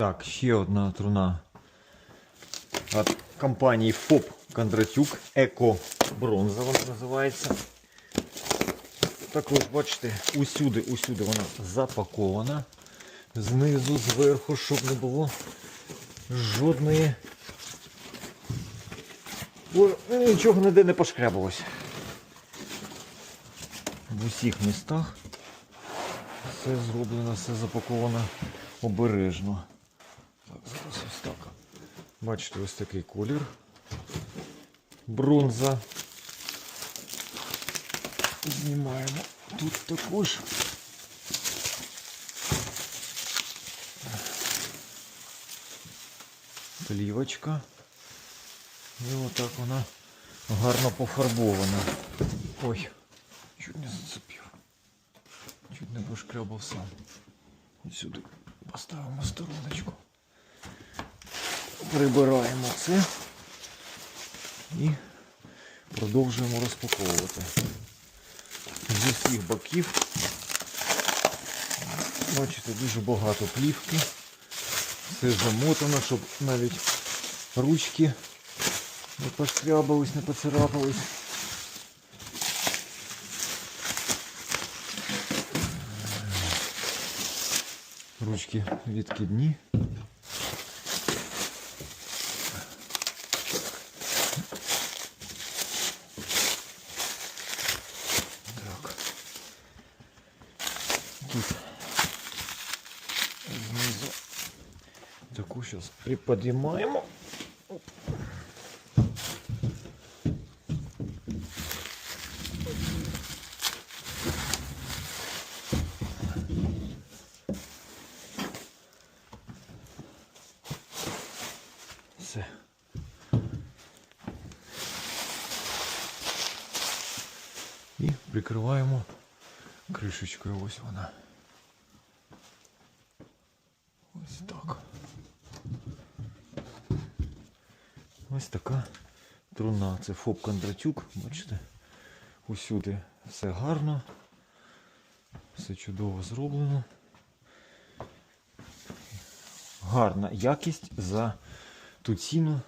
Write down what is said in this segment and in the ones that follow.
Так, ще одна труна від компанії ФОП Кондратюк Еко Бронза вона називається. Так ось, бачите, усюди, усюди вона запакована. Знизу, зверху, щоб не було жодної. Ой, Нічого ніде не пошкрябалось. В усіх містах все зроблено, все запаковано обережно. Зараз ось так. Бачите, ось такий колір. Бронза. Знімаємо. Тут також. Плівочка. І отак вона гарно пофарбована. Ой, чуть не зацепив. Чуть не пошкрябав сам. Ось сюди поставимо стороночку. Прибираємо це і продовжуємо розпаковувати. З усіх боків. Бачите, дуже багато плівки. Все замотано, щоб навіть ручки не пошкрябались, не поцарапались. Ручки відкидні. Тут знизу таку зараз приподіймаємо. Все. І прикриваємо кришечкою. Ось вона. Ось так. Ось така труна. Це ФОП Кондратюк. Бачите? Усюди все гарно. Все чудово зроблено. Гарна якість за ту ціну,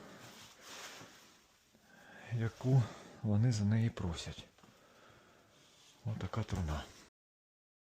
яку вони за неї просять. Ось така труна.